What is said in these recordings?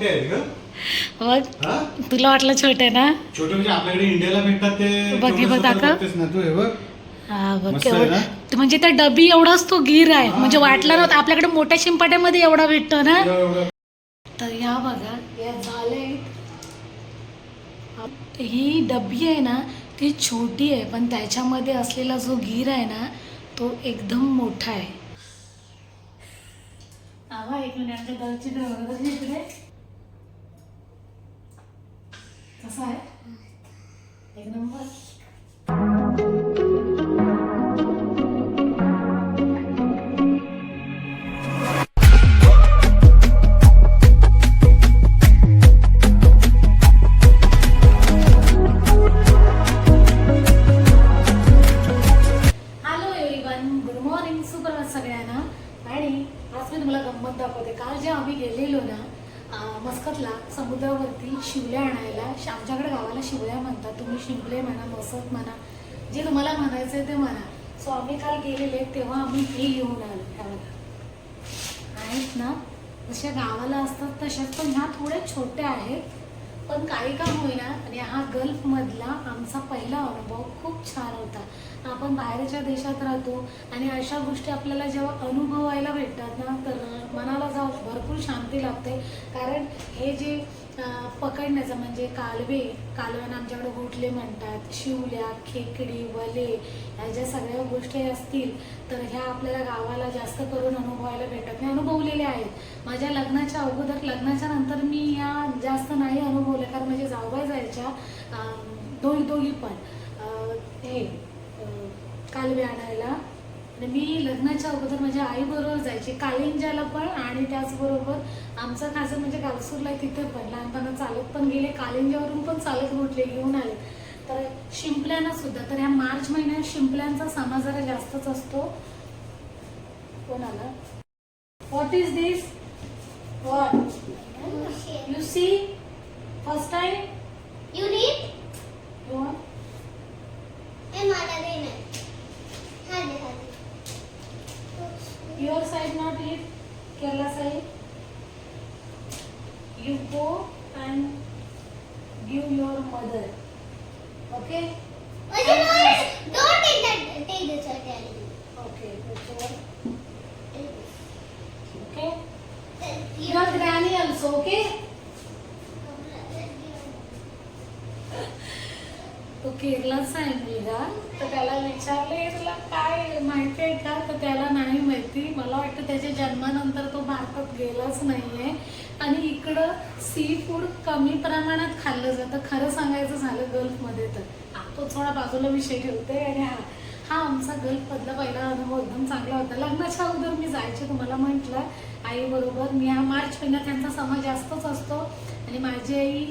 मोठे आहेत ग तुला वाटलं छोटे ना? छोटे म्हणजे आपल्याकडे इंडियाला भेटतात ते बघ, हे बघ, तेवढं दाखव. बघतेस ना तू हे बघ. हा बघ मस्त आहे केवढं ना? ते म्हणजे त्या डबी एवढाच तो गिर आहे. म्हणजे वाटला. नव्हता आपल्याकडे मोठ्या शिंपाट्यामध्ये एवढा भेटतो ना? एवढं- एवढं. तर या बघा या झाले ही डबी आहे ना ती छोटी आहे पण त्याच्यामध्ये असलेला जो गिर आहे ना तो एकदम मोठा आहे. आवा एक मिनिट आमच्या दलची तर इकडे. कसा आहे. एक नंबर. जे म्हणायचं आहे ते म्हणा सो आम्ही काल गेलेले तेव्हा आम्ही हे घेऊन आलो ह्या आहेत ना? जशा गावाला असतात तशाच पण ह्या थोड्या छोट्या आहेत. पण काही का होईना. आणि हा गल्फमधला आमचा पहिला अनुभव खूप छान होता. आपण बाहेरच्या देशात राहतो आणि अशा गोष्टी आपल्याला जेव्हा अनुभवायला भेटतात ना तर मनाला जाऊ भरपूर शांती लागते कारण हे जे पकडण्याचं म्हणजे कालवे कालव्यानं आमच्याकडे गुटले म्हणतात शिवल्या खेकडी वले ह्या ज्या सगळ्या गोष्टी असतील तर ह्या आपल्याला गावाला जास्त करून अनुभवायला भेटत मी अनुभवलेल्या आहेत. माझ्या लग्नाच्या अगोदर लग्नाच्या नंतर मी ह्या जास्त नाही अनुभवल्या कारण माझ्या जाऊबाई जायच्या दोघी दोघी पण हे कालवे आणायला. आणि मी लग्नाच्या अगोदर माझ्या आईबरोबर जायची कालिंजाला पण आणि त्याचबरोबर आमचं खासं म्हणजे गावसूरला आहे तिथे पण लहानपणा चालत पण गेले कालिंजावरून पण चालत उठले घेऊन आले. तर शिंपल्यांना सुद्धा तर ह्या मार्च महिन्यात शिंपल्यांचा सामा जरा जास्तच असतो. कोणाला? What is this what you see first time गेलाच नाहीये. आणि इकडं सी फूड कमी प्रमाणात खाल्लं जातं. खरं सांगायचं झालं गल्फमध्ये तर. तो थोडा बाजूला विषय ठेवते आणि हा हा आमचा गल्फमधला पहिला अनुभव एकदम चांगला होता. लग्नाच्या अगोदर मी जायचे तुम्हाला म्हटलं. आईबरोबर मी हा मार्च महिन्यात त्यांचा समाज जास्तच असतो. आणि माझी आई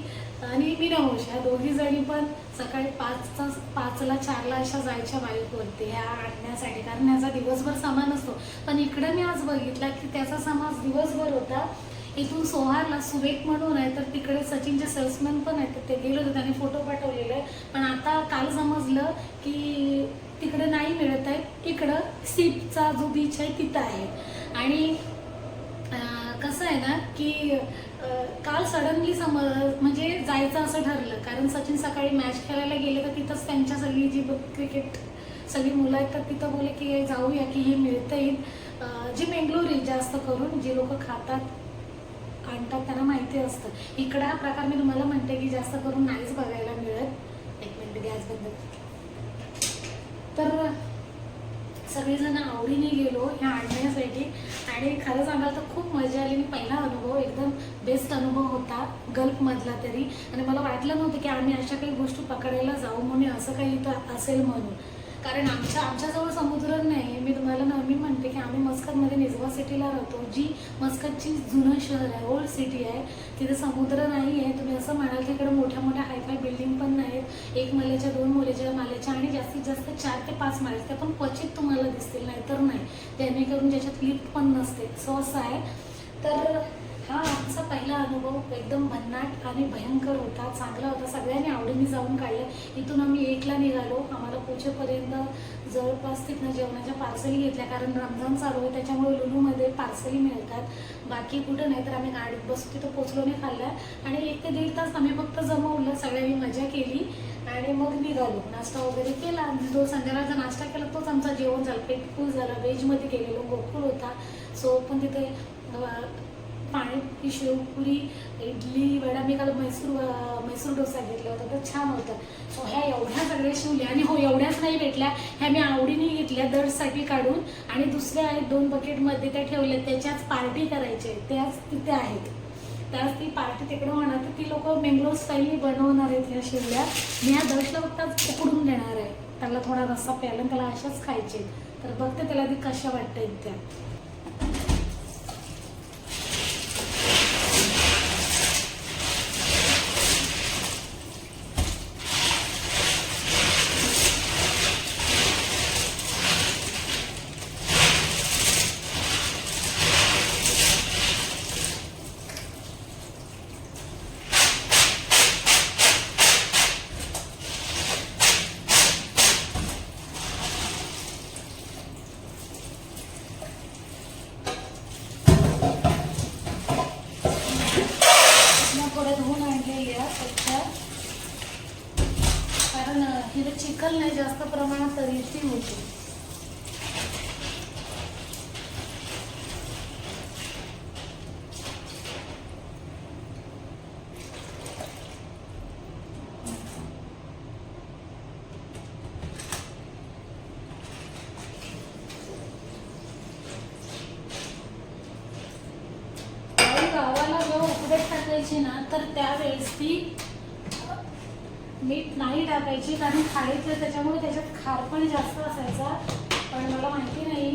आणि मी नवोश ह्या दोघी जणी पण सकाळी पाचचा पाचला चारला अशा जायच्या बाईकवरती ह्या आणण्यासाठी. कारण ह्याचा दिवसभर सामान असतो. पण इकडं मी आज बघितला की त्याचा समाज दिवसभर होता. इथून सोहारला सुवेक म्हणून आहे तर तिकडे सचिनचे सेल्समॅन पण आहेत तर ते गेले होते त्यांनी फोटो पाठवलेले. आहे. पण आता काल समजलं की तिकडे नाही मिळत आहे. इकडं सीपचा जो बीच आहे तिथं आहे. आणि कसं आहे ना की काल सडनली सम म्हणजे जायचं असं ठरलं. कारण सचिन सकाळी मॅच खेळायला गेले तर तिथंच त्यांच्या सगळी जी क्रिकेट सगळी मुलं आहेत तर तिथं बोले की जाऊया की हे मिळतं येईल. जी मेंगलोरी जास्त करून जी लोक खातात आणतात त्यांना माहिती असतं. इकडं हा प्रकार मी तुम्हाला म्हणते की जास्त करून नाहीच बघायला मिळत. एक मिनिट गॅस बंद तर सगळेजण आवडीने गेलो ह्या आणण्यासाठी आणि खरं सांगाल तर खूप मजा आली. आणि पहिला अनुभव एकदम बेस्ट अनुभव होता गल्फमधला तरी. आणि मला वाटलं नव्हतं की आम्ही अशा काही गोष्टी पकडायला जाऊ. म्हणून असं काही इथं असेल म्हणून. कारण आमच्या आमच्याजवळ समुद्र नाही मी तुम्हाला नेहमी म्हणते की आम्ही मस्कतमध्ये निजवा सिटीला राहतो. जी मस्कतची जुनं शहर आहे ओल्ड सिटी आहे तिथे समुद्र नाही आहे तुम्ही असं म्हणाल की इकडे मोठ्या मोठ्या हायफाय बिल्डिंग पण नाहीत एक मल्याच्या दोन मुलेच्या माल्याच्या आणि जास्तीत जास्त चार ते पाच माळ्याच्या त्या पण क्वचित तुम्हाला दिसतील नाहीतर नाही. जेणेकरून ज्याच्यात लिफ्ट पण नसते. सो असं आहे. तर हा आमचा पहिला अनुभव एकदम भन्नाट आणि भयंकर होता. चांगला होता. सगळ्यांनी आवडीने जाऊन काढलं. इथून आम्ही एकला निघालो. आम्हाला पोचेपर्यंत जवळपास तिथनं जेवणाच्या पार्सली घेतल्या. कारण रमजान चालू आहे. त्याच्यामुळे लुलूमध्ये पार्सली मिळतात. बाकी कुठं नाही तर आम्ही गाडीत बसू तिथं पोचलो नाही खाल्ल्या आणि एक ते दीड तास आम्ही फक्त जमवलं. सगळ्यांनी मजा केली. आणि मग निघालो. नाश्ता वगैरे केला. जो संध्याकाळचा नाश्ता केला तोच आमचा जेवण झालं. पेट फुल झाला. व्हेजमध्ये केलेलो गोकुळ होता. सो पण तिथे पाणी शेवपुरी इडली वडा मी काल मैसूर मैसूर डोसा घेतला होता तर छान होता. सो ह्या एवढ्या सगळ्या शिवल्या आणि हो एवढ्याच नाही भेटल्या ह्या मी आवडीने घेतल्या दरसाठी काढून आणि दुसऱ्या आहेत दोन बकेटमध्ये त्या ठेवल्या त्याच्याच पार्टी करायचे त्याच तिथे आहेत. त्याच ती पार्टी तिकडे होणार तर ती लोक मेंगलोर स्टाईलनी बनवणार आहेत ह्या शिवल्या. मी ह्या दशला फक्त उकडून देणार आहे. त्याला थोडा रस्सा प्यायला त्याला अशाच खायचे तर बघते त्याला ती कशा वाटतात त्या मग थोड्या धुवून आणलेली आहे स्वच्छ कारण अं, हिला चिखल नाही जास्त प्रमाणात तरी ती गावाला जेव्हा उकडेत टाकायची ना तर त्यावेळेस ती मीठ नाही टाकायची कारण खायचं त्याच्यामुळे त्याच्यात खार पण जास्त असायचा. पण मला माहिती नाही.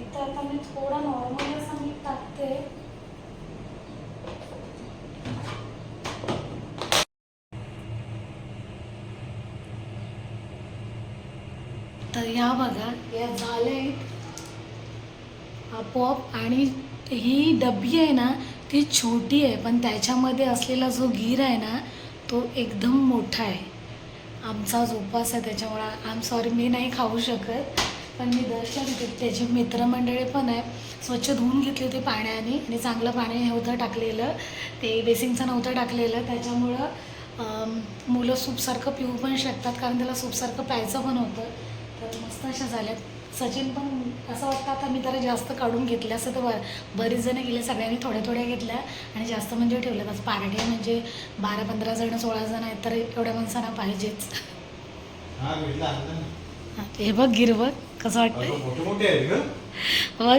इथं आता मी थोडं नॉर्मल असं मीठ टाकते. तर या बघा या झालंय आपोआप. आणि ही डबी आहे ना ती छोटी आहे पण त्याच्यामध्ये असलेला जो गीर आहे ना तो एकदम मोठा आहे. आमचा जोपास आहे त्याच्यामुळं आम सॉरी मी नाही खाऊ शकत. पण मी दर्शन देते त्याची मित्रमंडळी पण आहे. स्वच्छ धुवून घेतली होती पाण्याने आणि चांगलं पाणी नव्हतं टाकलेलं. ते बेसिंगचं नव्हतं टाकलेलं. त्याच्यामुळं मुलं सूपसारखं पिऊ पण शकतात कारण त्याला सूपसारखं प्यायचं पण होतं. तर मस्त अशा झाल्यात. सचिन पण असं वाटतं आता मी जरा जास्त काढून घेतल्या असं तर बरीच जणं गेले सगळ्यांनी थोड्या थोड्या घेतल्या आणि जास्त म्हणजे ठेवल्यात. आज पार्टी म्हणजे बारा पंधरा जण सोळा जण आहेत तर एवढ्या माणसांना पाहिजेच. हा बघ गिर बघ कसं ग. बघ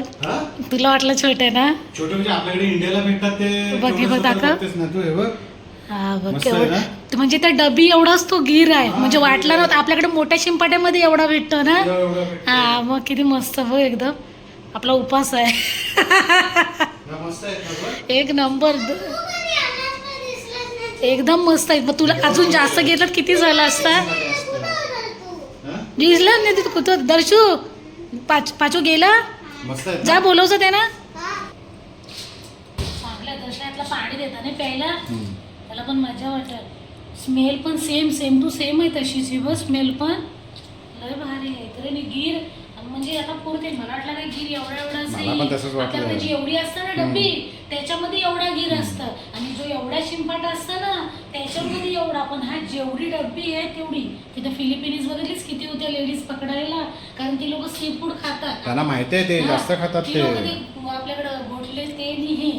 तुला वाटलं छोटे ना? छोटे म्हणजे आपल्याकडे इंडियाला भेटतात ते बघ, हे बघ, दाखव. हे बघ. हा म्हणजे त्या डबी एवढाच तो गिर आहे हा, म्हणजे वाटला नव्हता आपल्याकडे मोठ्या शिंपाट्यामध्ये एवढा भेटतो ना. हा मग किती मस्त बघ एकदम आपला उपास आहे हा. एक नंबर? एकदम मस्त आहे मग तुला अजून जास्त घेतलं किती झालं असतं? हा? गिजलं नाही तिथं कुठं दर्शू पाच पाचू गेला जा? बोलवचं ते ना हा? चांगल्या दर्शनातलं पाणी देता नाही प्यायला. त्याला पण मजा वाटत स्मेल पण सेम सेम टू सेम आहे तशीच ही बघ स्मेल पण. लय भारी आहे. तर आणि गीर म्हणजे आता पुरते मला वाटलं काय गीर एवढा एवढा मला पण तसंच वाटलं. आपल्याकडे जी एवढी असतं ना डब्बी त्याच्यामध्ये एवढा गीर असतं. आणि जो एवढा शिंपाट असतं ना त्याच्यामध्ये एवढा. पण हा जेवढी डब्बी आहे तेवढी. तिथे फिलिपिनीज बघितलीच किती होत्या लेडीज पकडायला? कारण ती लोक सी फूड खातात. त्यांना माहिती आहे ते हा, जास्त खातात ती ते लोकं ते. आपल्याकडं घोटले ते आणि हे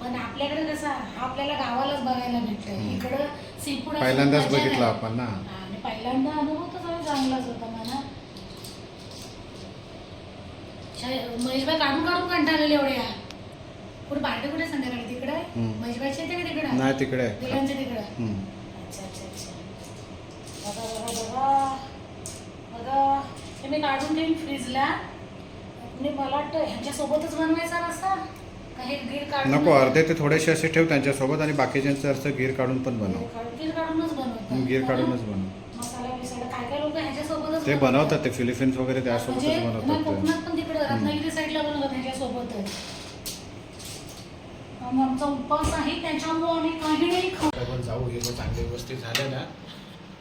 पण आपल्याकडे कसं हा आपल्याला गावालाच बघायला भेटतं इकडं पहिल्यांदाच बघितलं आपण ना. आणि पहिल्यांदा अनुभव तर सगळं चांगलाच होता मला महेशबाई काढून काढून कंटाळलेले एवढ्या कुठे पार्टी कुठे संध्याकाळी? तिकडे? हम्म. महेशबाईच्या इथे का तिकडं? नाही तिकडे. दिलांच्या तिकडं? हम्म. अच्छा अच्छा अच्छा. बघा बघा बघा. बघा. हे मी काढून ठेवीन फ्रीजला. मी मला वाटतं ह्यांच्यासोबतच बनवायचा रस्सा का हे काढून नको अर्धे ते थोडेसे असे ठेव त्यांच्यासोबत आणि बाकीच्यांचं असं गीर काढून पण बनव. गीर काढूनच बनवतात. हम्म, गीर काढूनच बनव मसाला बिसाला काय काय लोक ह्याच्यासोबतच ते बनवतात. ते फिलिपिन्स वगैरे त्यासोबतच म्हणजे ना, बनवतात ते. कोकणात पण तिकडे रत्नागिरी साईडला बनवतात ह्याच्यासोबतच. आणि आमचा उपवास आहे त्याच्यामुळे आम्ही काही नाही खाऊ. आपण जाऊ हे जर चांगले व्यवस्थित झाले ना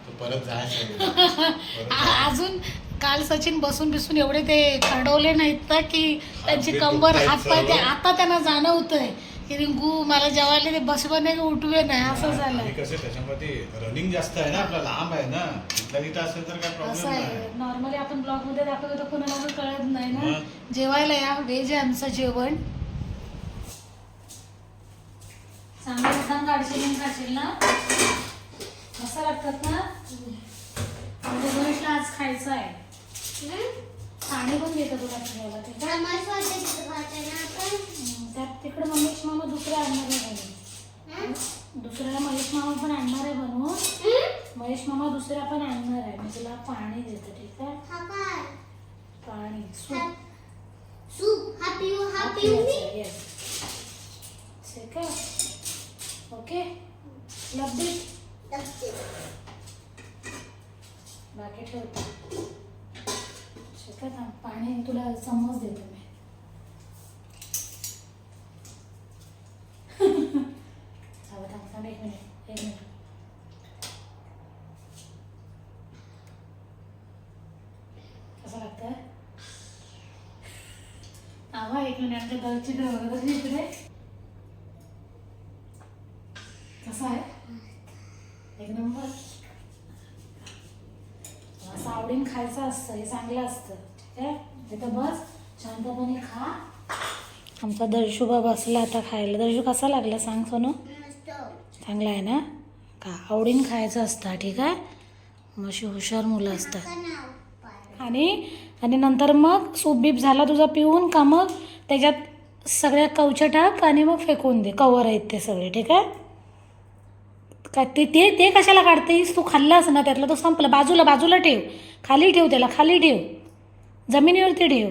तर परत जायचं परत आ- अजून काल सचिन बसून बिसून एवढे ते खरडवले नाहीत ना की त्यांची कंबर दुखतायत हात पाय ते. आता त्यांना जाणवतंय. की रिंकू मला जेवायला ते बसवा नाही का? उठवे नाही असं आणि झालंय कसं त्याच्यामध्ये रनिंग जास्त आहे ना आपला लांब आहे ना. तिथं असेल तर काय असं प्रॉब्लेम आहे. नाही. नॉर्मली आपण ब्लॉगमध्ये दाखवतो तर कोणाला पण कळत नाही ना. मग? जेवायला या. व्हेज आहे आमचं जेवण. चांगलं छान काढशील खाशील ना? मस्त लागतात ना? म्हणजे गणेशला आज खायचं आहे. हं? पाणी पण देतं तुला ठेवायला ते. हम्म, त्यात तिकडे महेश मामा दुसरा आणणार आहे बनवून हं? दुसऱ्याला महेश मामा पण आणणार आहे बनवून? महेश मामा दुसऱ्या पण आणणार आहे मी तुला पाणी देतो ठीक आहे? पाणी सूप सूप. हा पिऊ हा पिऊ मी येस ठीक आहे ओके लब्बी लागते. बाकी ठेवतो थांब. पाणी तुला चम्मच देतो मी थांब थांब थांब एक मिनिट एक मिनिट कसं लागतंय थांबा एक मिनिट आमच्या दलची इकडे कसा आहे? एक नंबर. असं आवडीन खायचं असतं हे चांगलं असतं. ठीक आहे? तिथं बस शांतपणे खा. आमचा दर्शुबा बसला आता खायला. दर्शू कसा लागला सांग सोनू? चांगला आहे ना? का? आवडीन खायचं असतं ठीक आहे? मग अशी हुशार मुलं असतात. आणि आणि नंतर मग सूप बीप झाला तुझा पिऊन का मग? त्याच्यात सगळ्या कवच्या टाक आणि मग फेकून दे. कवर आहेत ते सगळे ठीक आहे? का ते ते ते कशाला काढतेस? तू खाल्लास ना त्यातलं तो संपला. बाजूला बाजूला ठेव. खाली ठेव त्याला खाली ठेव. जमिनीवरती ठेव.